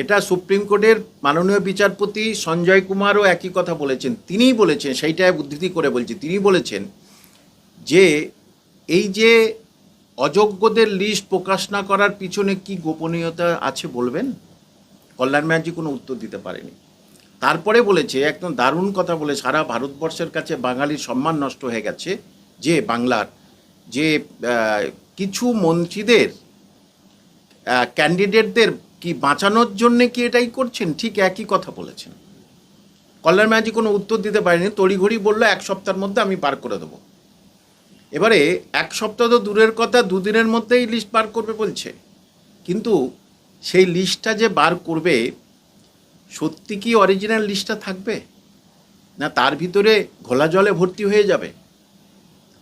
এটা সুপ্রিম কোর্টের মাননীয় বিচারপতি সঞ্জয় কুমারও একই কথা বলেছেন। তিনিই বলেছেন, সেইটাই উদ্ধৃতি করে বলছি তিনি বলেছেন যে এই যে অযোগ্যদের লিস্ট প্রকাশ না করার পিছনে কি গোপনীয়তা আছে বলবেন? কল্যাণ ব্যানার্জি কোনো উত্তর দিতে পারেনি। তারপরে বলেছে, একদম দারুণ কথা বলে, সারা ভারতবর্ষের কাছে বাঙালির সম্মান নষ্ট হয়ে গেছে, যে বাংলার, যে কিছু মন্ত্রীদের ক্যান্ডিডেটদের কি বাঁচানোর জন্য কি এটাই করছেন? ঠিক একই কথা বলেছেন। কল্যাণ ব্যানার্জি কোনো উত্তর দিতে পারেনি। তড়িঘড়ি বলল, এক সপ্তাহের মধ্যে আমি পার করে দেবো। এবারে এক সপ্তাহ তো দূরের কথা, দুদিনের মধ্যেই লিস্ট বার করবে বলছে। কিন্তু সেই লিস্টটা যে বার করবে, সত্যি কি অরিজিনাল লিস্টটা থাকবে? না তার ভিতরে ঘোলা জলে ভর্তি হয়ে যাবে?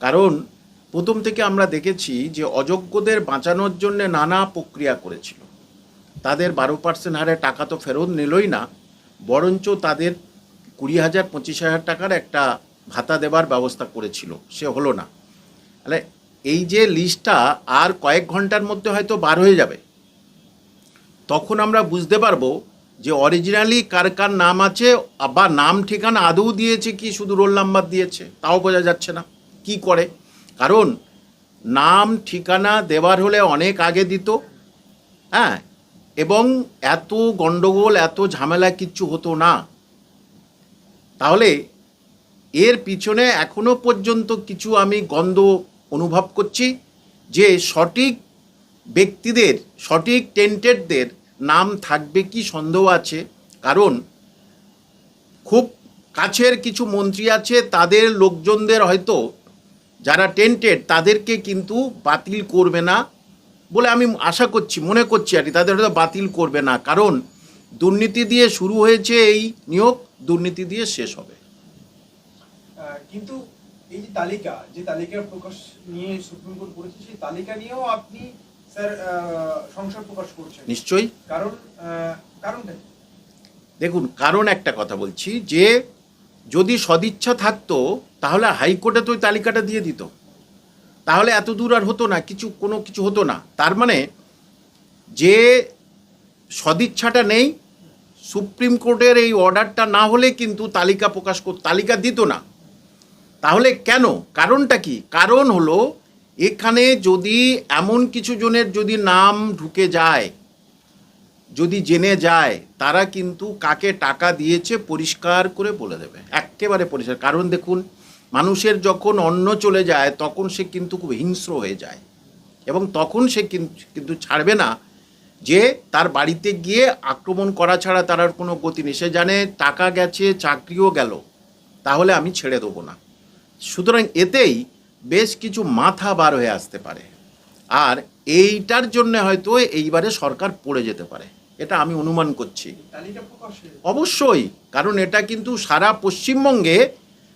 কারণ প্রথম থেকে আমরা দেখেছি যে অযোগ্যদের বাঁচানোর জন্য নানা প্রক্রিয়া করেছিল। তাদের বারো পার্সেন্ট হারে টাকা তো ফেরত নিলই না, বরঞ্চ তাদের কুড়ি হাজার, পঁচিশ হাজার টাকার একটা ভাতা দেবার ব্যবস্থা করেছিল। সে হলো না। তাহলে এই যে লিস্টটা আর কয়েক ঘণ্টার মধ্যে হয়তো বার হয়ে যাবে। তখন আমরা বুঝতে পারব যে অরিজিনালি কার কার নাম আছে বা নাম ঠিকানা আদৌ দিয়েছে কি, শুধু রোল নাম্বার দিয়েছে, তাও বোঝা যাচ্ছে না কি করে। কারণ নাম ঠিকানা দেওয়ার হলে অনেক আগে দিত। হ্যাঁ এবং এত গন্ডগোল, এত ঝামেলা কিচ্ছু হতো না। তাহলে এর পিছনে এখনও পর্যন্ত কিছু আমি গন্ধ অনুভব করছি যে সঠিক ব্যক্তিদের, সঠিক টেন্টেডদের নাম থাকবে কি সন্দেহ আছে? কারণ খুব কাছের কিছু মন্ত্রী আছে, তাদের লোকজনদের হয়তো যারা টেন্টেড তাদেরকে কিন্তু বাতিল করবে না। বলে আমি আশা করছি মনে করছি আর কি তাদের হয়তো বাতিল করবে না। কারণ দুর্নীতি দিয়ে শুরু হয়েছে এই নিয়োগ দুর্নীতি দিয়ে শেষ হবে। কিন্তু এই যে তালিকা যে তালিকার প্রকাশ নিয়ে সুপ্রিম কোর্ট করেছে সেই তালিকা নিয়েও আপনি স্যার সংশয় প্রকাশ করছেন। নিশ্চয়ই। কারণ কারণটা দেখুন কারণ একটা কথা বলছি যে যদি সদিচ্ছা থাকতো তাহলে হাইকোর্টে তো ওই তালিকাটা দিয়ে দিত। তাহলে এত দূর আর হতো না, কিছু, কোনো কিছু হতো না। তার মানে যে সদিচ্ছাটা নেই, সুপ্রিম কোর্টের এই অর্ডারটা না হলে কিন্তু তালিকা প্রকাশ কর, তালিকা দিত না। তাহলে কেন? কারণটা কি? কারণ হলো এখানে যদি এমন কিছু জনের যদি নাম ঢুকে যায়, যদি জেনে যায়, তারা কিন্তু কাকে টাকা দিয়েছে পরিষ্কার করে বলে দেবে, একেবারে পরিষ্কার। কারণ দেখুন মানুষের যখন অন্ন চলে যায় তখন সে কিন্তু খুব হিংস্র হয়ে যায়। এবং তখন সে কিন- কিন্তু ছাড়বে না যে তার বাড়িতে গিয়ে আক্রমণ করা ছাড়া তার আর কোনো গতি নেই। সে জানে টাকা গেছে চাকরিও গেল তাহলে আমি ছেড়ে দেবো না। সুতরাং এতেই বেশ কিছু মাথা বার হয়ে আসতে পারে। আর এইটার জন্য হয়তো এইবারে সরকার পড়ে যেতে পারে। এটা আমি অনুমান করছি। অবশ্যই কারণ এটা কিন্তু সারা পশ্চিমবঙ্গে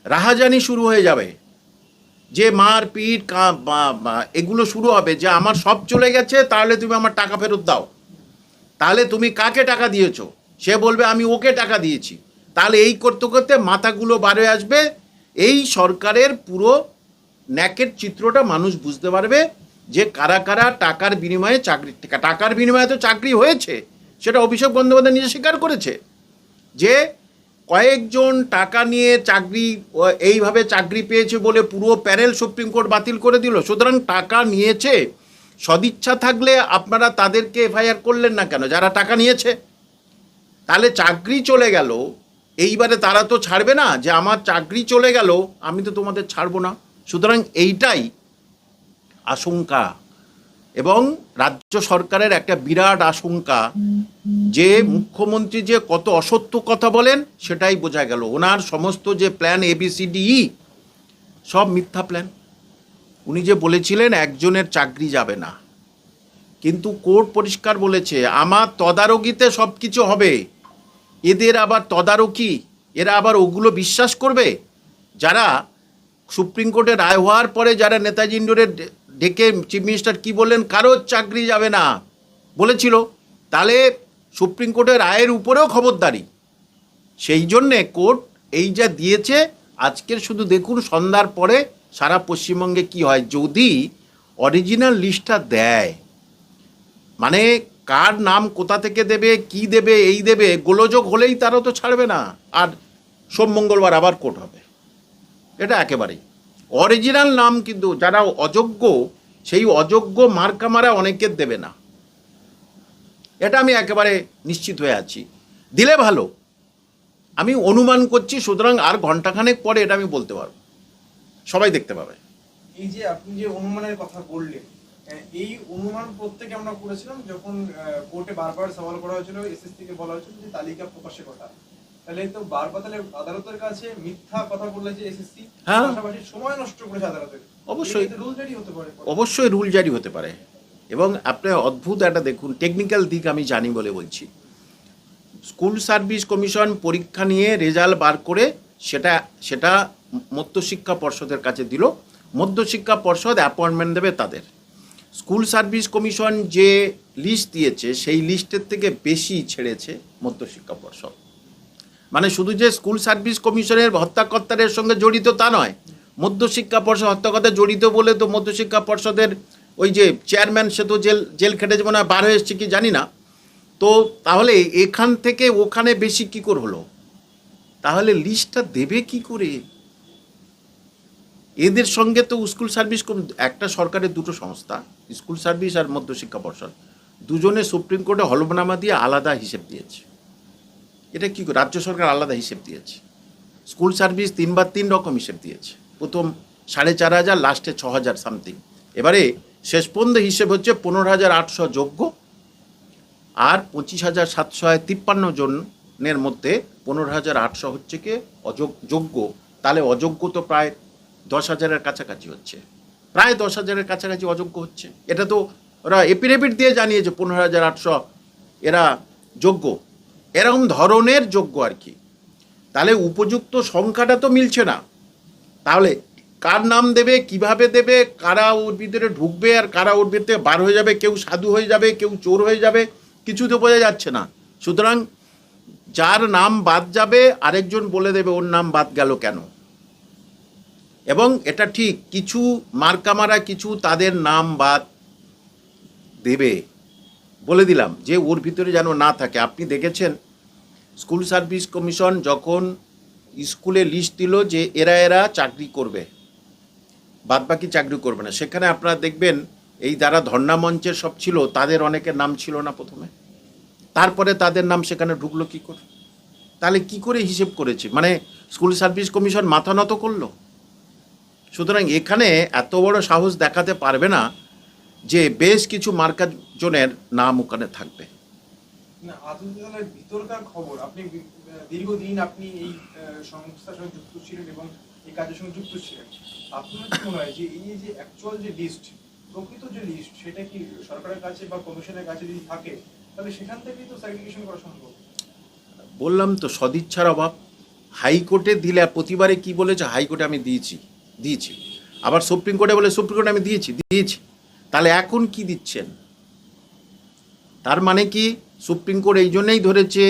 রাহাজানি শুরু হয়ে যাবে। যে বা- বা- এগুলো শুরু হবে, যে আমার সব চলে গেছে, তাহলে তুমি আমার টাকা ফেরত দাও। তাহলে তুমি কাকে টাকা দিয়েছ? সে বলবে, আমি ওকে টাকা দিয়েছি। তাহলে এই করতে করতে মাথাগুলো হয়ে আসবে। এই সরকারের পুরো ন্যাকের চিত্রটা মানুষ বুঝতে পারবে, যে কারা কারা টাকার বিনিময়ে চাকরি, টাকার বিনিময়ে তো চাকরি হয়েছে, সেটা অভিষেক বন্দ্যোপাধ্যায় নিজে স্বীকার করেছে। যে কয়েকজন টাকা নিয়ে চাকরি এইভাবে চাকরি পেয়েছে বলে পুরো প্যানেল সুপ্রিম কোর্ট বাতিল করে দিল। সুতরাং টাকা নিয়েছে, সদিচ্ছা থাকলে আপনারা তাদেরকে এফআইআর করলেন না কেন? যারা টাকা নিয়েছে। তাহলে চাকরি চলে গেল, এইবারে তারা তো ছাড়বে না যে আমার চাকরি চলে গেল, আমি তো তোমাদের ছাড়বো না। সুতরাং এইটাই আশঙ্কা। এবং রাজ্য সরকারের একটা বিরাট আশঙ্কা যে মুখ্যমন্ত্রী যে কত অসত্য কথা বলেন সেটাই বোঝা গেল। ওনার সমস্ত যে প্ল্যান এবিসিডি E, সব মিথ্যা প্ল্যান উনি যে বলেছিলেন একজনের চাকরি যাবে না। কিন্তু কোর্ট পরিষ্কার বলেছে আমার তদারকিতে সব কিছু হবে। এদের আবার তদারকি এরা আবার ওগুলো বিশ্বাস করবে? যারা সুপ্রিম কোর্টে রায় হওয়ার পরে যারা নেতাজি ইন্ডোরে ডে- ডেকে চিফ মিনিস্টার কি বললেন, কারোর চাকরি যাবে না। বলেছিল। তাহলে সুপ্রিম কোর্টের রায়ের উপরেও খবরদারি। সেই জন্যে কোর্ট এই যা দিয়েছে, আজকের শুধু দেখুন, সন্ধ্যার পরে সারা পশ্চিমবঙ্গে কি হয়, যদি অরিজিনাল লিস্টটা দেয়। মানে কার নাম কোথা থেকে দেবে, কি দেবে, এই দেবে, গোলযোগ হলেই তারাও তো ছাড়বে না। আর সোম মঙ্গলবার আবার কোর্ট হবে। এটা একেবারেই। অরিজিনাল নাম কিন্তু যারা অযোগ্য, সেই অযোগ্য মার্কা মারা দেবে না। এটা আমি একেবারে নিশ্চিত হয়ে আছি। দিলে ভালো। আমি অনুমান করছি, সুতরাং আর ঘন্টাখানেক পরে এটা আমি বলতে পারব। সবাই দেখতে পাবে। এই যে আপনি যে অনুমানের কথা বললেন এই অনুমান প্রত্যেকে আমরা করেছিলাম যখন কোর্টে বারবার সওয়াল করা হয়েছিল এসএসসি কে বলা হয়েছিল যে তালিকা প্রকাশের কথা। তাহলে তো বারবার তাহলে আদালতের কাছে মিথ্যা কথা বললে যে এসএসসি হ্যাঁ। পাশাপাশি সময় নষ্ট করেছে আদালতের। অবশ্যই। রুল জারি হতে পারে। অবশ্যই রুল জারি হতে পারে। এবং আপনি অদ্ভুত একটা দেখুন টেকনিক্যাল দিক আমি জানি বলে বলছি। স্কুল সার্ভিস কমিশন পরীক্ষা নিয়ে রেজাল্ট বার করে সেটা সেটা মধ্যশিক্ষা পর্ষদের কাছে দিল। মধ্যশিক্ষা পর্ষদ অ্যাপয়েন্টমেন্ট দেবে তাদের। স্কুল সার্ভিস কমিশন যে লিস্ট দিয়েছে সেই লিস্টের থেকে বেশি ছেড়েছে মধ্যশিক্ষা পর্ষদ। মানে শুধু যে স্কুল সার্ভিস কমিশনের হত্যাকর্তাদের সঙ্গে জড়িত তা নয়, মধ্যশিক্ষা পর্ষদ হত্যাকর্তা জড়িত বলে তো মধ্যশিক্ষা পর্ষদের ওই যে চেয়ারম্যান সে তো জেল জেল খেটেছে মনে হয়, বার হয়ে এসছে কি জানি না। তো তাহলে এখান থেকে ওখানে বেশি কি করে হলো? তাহলে লিস্টটা দেবে কি করে? এদের সঙ্গে তো স্কুল সার্ভিস একটা সরকারের দুটো সংস্থা, স্কুল সার্ভিস আর মধ্যশিক্ষা পর্ষদ, দুজনে সুপ্রিম কোর্টে হলফনামা দিয়ে আলাদা হিসেব দিয়েছে। এটা কি? রাজ্য সরকার আলাদা হিসেব দিয়েছে। স্কুল সার্ভিস তিনবার তিন রকম হিসেব দিয়েছে। প্রথম সাড়ে চার হাজার, লাস্টে ছ হাজার সামথিং। এবারে শেষ পর্যন্ত হিসেব হচ্ছে পনেরো হাজার আটশো যোগ্য আর পঁচিশ হাজার সাতশো তিপ্পান্ন জনের মধ্যে পনেরো হাজার আটশো হচ্ছে কি যোগ্য। তাহলে অযোগ্য তো প্রায় দশ হাজারের কাছাকাছি হচ্ছে। প্রায় দশ হাজারের কাছাকাছি অযোগ্য হচ্ছে। এটা তো ওরা এপিডেভিট দিয়ে জানিয়েছে পনেরো হাজার আটশো এরা যোগ্য। এরকম ধরনের যোগ্য আর কি। তাহলে উপযুক্ত সংখ্যাটা তো মিলছে না। তাহলে কার নাম দেবে, কীভাবে দেবে, কারা ওর ভিতরে ঢুকবে আর কারা ওর ভিতরে বার হয়ে যাবে, কেউ সাধু হয়ে যাবে, কেউ চোর হয়ে যাবে, কিছু তো বোঝা যাচ্ছে না। সুতরাং যার নাম বাদ যাবে, আরেকজন বলে দেবে ওর নাম বাদ গেল কেন। এবং এটা ঠিক, কিছু মার্কামারা কিছু তাদের নাম বাদ দেবে। বলে দিলাম যে ওর ভিতরে যেন না থাকে। আপনি দেখেছেন, স্কুল সার্ভিস কমিশন যখন স্কুলে লিস্ট দিল যে এরা এরা চাকরি করবে বাদ বাকি চাকরি করবে না। সেখানে আপনারা দেখবেন, এই যারা ধর্ণা মঞ্চের সব ছিল, তাদের অনেকের নাম ছিল না প্রথমে। তারপরে তাদের নাম সেখানে ঢুকলো কি করে? তাহলে কি করে হিসেব করেছে? মানে স্কুল সার্ভিস কমিশন মাথা নত করল? সুতরাং এখানে এত বড় সাহস দেখাতে পারবে না যে বেশ কিছু মার্কাজনের নাম ওখানে থাকবে। ভিতরকার খবর আপনি দীর্ঘদিন আপনি এই সংস্থার সঙ্গে যুক্ত ছিলেন এবং এই কাজের সঙ্গে যুক্ত ছিলেন। আপনার কি মনে হয় যে এই যে অ্যাকচুয়াল যে লিস্ট প্রকৃত যে লিস্ট সেটা কি সরকারের কাছে বা কমিশনের কাছে যদি থাকে তাহলে সেখান থেকেই তো সার্টিফিকেশন করা সম্ভব? বললাম তো সদিচ্ছার অভাব। হাইকোর্টে দিলে প্রতিবারে কি বলেছে হাইকোর্টে আমি দিয়েছি দিয়েছি। আবার সুপ্রিম কোর্টে বলে সুপ্রিম কোর্টে আমি দিয়েছি দিয়েছি। তাহলে এখন কি দিচ্ছেন? তার মানে কি সুপ্রিম কোর্ট এই জন্যই ধরেছে,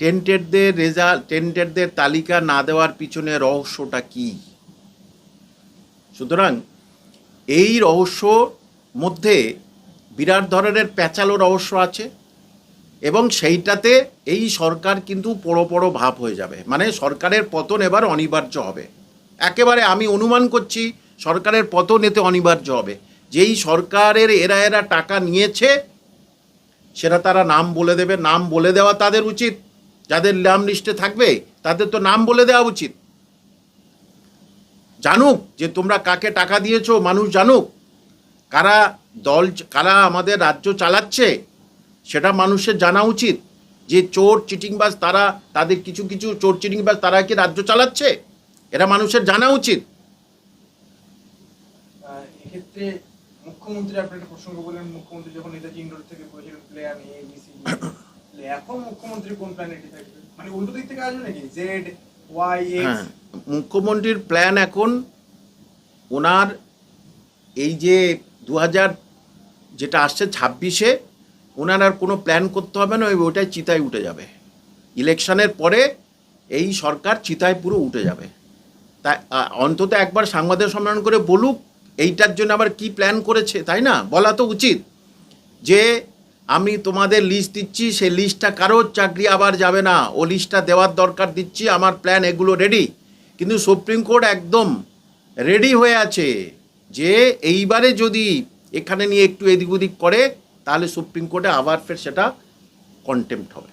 টেন্টেডদের রেজাল্ট টেন্টেডদের তালিকা না দেওয়ার পিছনে রহস্যটা কি? সুতরাং এই রহস্য মধ্যে বিরাট ধরনের প্যাচালো রহস্য আছে এবং সেইটাতে এই সরকার কিন্তু পড়ো পড়ো ভাব হয়ে যাবে। মানে সরকারের পতন এবার অনিবার্য হবে। একেবারে আমি অনুমান করছি সরকারের পতন এতে অনিবার্য হবে। যেই সরকারের এরা এরা টাকা নিয়েছে, সেটা তারা নাম বলে দেবে। নাম বলে দেওয়া তাদের উচিত। যাদের নাম লিস্টে থাকবে, তাদের তো নাম বলে দেওয়া উচিত। জানুক যে তোমরা কাকে টাকা দিয়েছ, মানুষ জানুক। কারা দল, কারা আমাদের রাজ্য চালাচ্ছে, সেটা মানুষের জানা উচিত। যে চোর, চিটিংবাজ তারা, তাদের কিছু কিছু চোর, চিটিংবাজ তারা কি রাজ্য চালাচ্ছে? এটা মানুষের জানা উচিত। এক্ষেত্রে মুখ্যমন্ত্রী আপনি একটা প্রসঙ্গ বললেন, মুখ্যমন্ত্রী যখন নেতাজি ইন্ডোর থেকে বলেছিলেন প্ল্যান এ বি সি এখন মুখ্যমন্ত্রী কোন প্ল্যানেটি থাকবে মানে উল্টো দিক থেকে আসবে নাকি? জেড ওয়াই এক্স মুখ্যমন্ত্রীর প্ল্যান এখন ওনার এই যে দু হাজার যেটা আসছে ছাব্বিশে, ওনার আর কোনো প্ল্যান করতে হবে না, ওই ওটাই চিতায় উঠে যাবে। ইলেকশনের পরে এই সরকার চিতায় পুরো উঠে যাবে। তাই অন্তত একবার সাংবাদিক সম্মেলন করে বলুক এইটার জন্য আবার কি প্ল্যান করেছে, তাই না? বলা তো উচিত যে আমি তোমাদের লিস্ট দিচ্ছি, সেই লিস্টটা কারোর চাকরি আবার যাবে না। ও লিস্টটা দেওয়ার দরকার দিচ্ছি, আমার প্ল্যান এগুলো রেডি কিন্তু সুপ্রিম কোর্ট একদম রেডি হয়ে আছে যে এইবারে যদি এখানে নিয়ে একটু এদিক ওদিক করে, তাহলে সুপ্রিম কোর্টে আবার ফের সেটা কন্টেম্প্ট হবে।